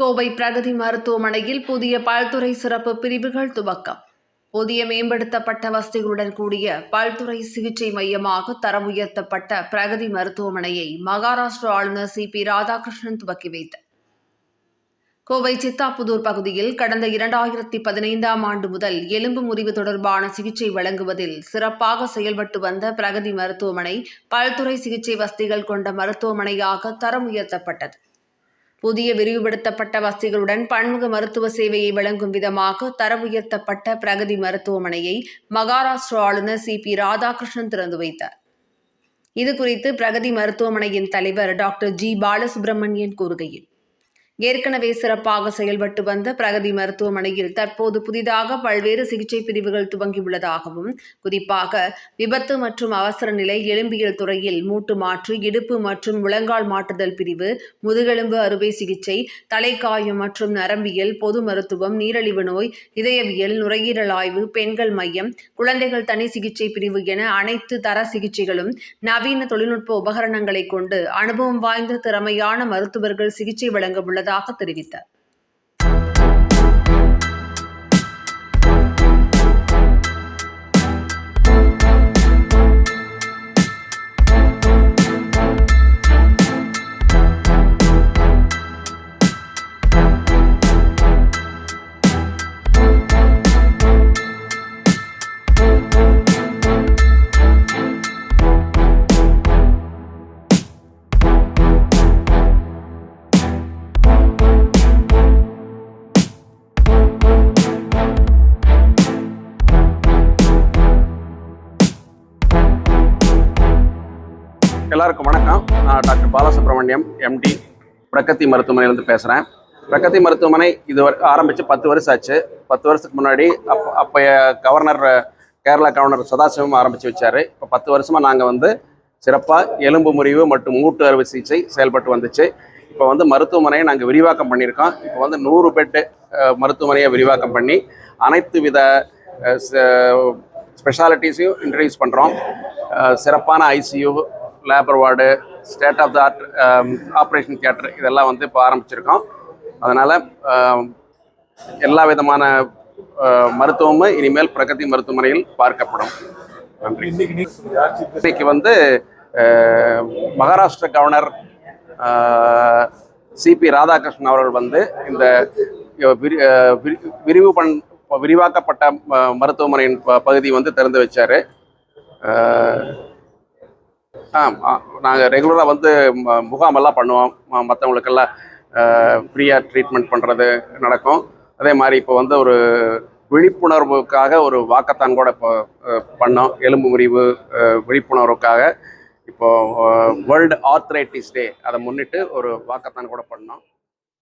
கோவை பிரகதி மருத்துவமனையில் புதிய பல்துறை சிறப்பு பிரிவுகள் துவக்கம். புதிய மேம்படுத்தப்பட்ட வசதிகளுடன் கூடிய பல்துறை சிகிச்சை மையமாக தரம் உயர்த்தப்பட்ட பிரகதி மருத்துவமனையை மகாராஷ்டிரா ஆளுநர் சி. பி. ராதாகிருஷ்ணன் துவக்கி வைத்தார். கோவை சித்தாப்புதூர் பகுதியில் கடந்த இரண்டாயிரத்தி பதினைந்தாம் ஆண்டு முதல் எலும்பு முறிவு தொடர்பான சிகிச்சை வழங்குவதில் சிறப்பாக செயல்பட்டு வந்த பிரகதி மருத்துவமனை பல்துறை சிகிச்சை வசதிகள் கொண்ட மருத்துவமனையாக தரம் உயர்த்தப்பட்டது. புதிய விரிவுபடுத்தப்பட்ட வசதிகளுடன் பன்முக மருத்துவ சேவையை வழங்கும் விதமாக தர உயர்த்தப்பட்ட பிரகதி மருத்துவமனையை மகாராஷ்டிரா ஆளுநர் சி பி ராதாகிருஷ்ணன் திறந்து வைத்தார். இதுகுறித்து பிரகதி மருத்துவமனையின் தலைவர் டாக்டர் ஜி. பாலசுப்ரமணியன் கூறுகையில் ஏற்கனவே சிறப்பாக செயல்பட்டு வந்த பிரகதி மருத்துவமனையில் தற்போது புதிதாக பல்வேறு சிகிச்சை பிரிவுகள் துவங்கியுள்ளதாகவும் குறிப்பாக விபத்து மற்றும் அவசர நிலை எலும்பியல் துறையில் மூட்டு மாற்று இடுப்பு மற்றும் முழங்கால் மாற்றுதல் பிரிவு முதுகெலும்பு அறுவை சிகிச்சை தலைக்காயம் மற்றும் நரம்பியல் பொது மருத்துவம் நீரழிவு நோய் இதயவியல் நுரையீரல் ஆய்வு பெண்கள் மையம் குழந்தைகள் தனி சிகிச்சை பிரிவு என அனைத்து தர சிகிச்சைகளும் நவீன தொழில்நுட்ப உபகரணங்களை கொண்டு அனுபவம் வாய்ந்த திறமையான மருத்துவர்கள் சிகிச்சை வழங்க உள்ளதாக உள்ளதாக தெரிவித்தார். எல்லாருக்கும் வணக்கம். நான் டாக்டர் பாலசுப்ரமணியம் எம்டி பிரகதி மருத்துவமனையிலேருந்து பேசுகிறேன் பிரகதி மருத்துவமனை இது ஆரம்பித்து பத்து வருஷம் ஆச்சு. பத்து வருஷத்துக்கு முன்னாடி அப்போ அப்போ கவர்னர் கேரளா கவர்னர் சதாசிவம் ஆரம்பித்து வச்சார். இப்போ பத்து வருஷமாக நாங்கள் வந்து சிறப்பாக எலும்பு முறிவு மற்றும் மூட்டு அறுவை சிகிச்சை செயல்பட்டு வந்துச்சு. இப்போ வந்து மருத்துவமனையை நாங்கள் விரிவாக்கம் பண்ணியிருக்கோம். இப்போ வந்து நூறு பெட்டு மருத்துவமனையை விரிவாக்கம் பண்ணி அனைத்து வித ஸ்பெஷாலிட்டிஸையும் இன்ட்ரடியூஸ் பண்ணுறோம் சிறப்பான ICU labour ward state of the art operation theatre இதெல்லாம் வந்து இப்போ ஆரம்பிச்சிருக்கோம். அதனால் um, எல்லா விதமான uh, மருத்துவமும் இனிமேல் பிரகதி மருத்துவமனையில் பார்க்கப்படும். நன்றி. இன்னைக்கு வந்து uh, Maharashtra governor uh, CP Radhakrishnan அவர்கள் வந்து இந்த விரி- விரிவு பண் விரிவாக்கப்பட்ட ம- மருத்துவமனையின் ப- பகுதி வந்து திறந்து வச்சார். ஆ நாங்கள் ரெகுலராக வந்து முகாமெல்லாம் பண்ணுவோம். மற்றவங்களுக்கெல்லாம் ஃப்ரீயாக ட்ரீட்மெண்ட் பண்ணுறது நடக்கும். அதே மாதிரி இப்போ வந்து ஒரு விழிப்புணர்வுக்காக ஒரு வாக்கத்தான் கூட இப்போ பண்ணோம். எலும்பு முறிவு விழிப்புணர்வுக்காக. இப்போ வேர்ல்டு ஆர்த்ரைட்டிஸ் டே அதை முன்னிட்டு ஒரு வாக்கத்தான் கூட பண்ணோம்.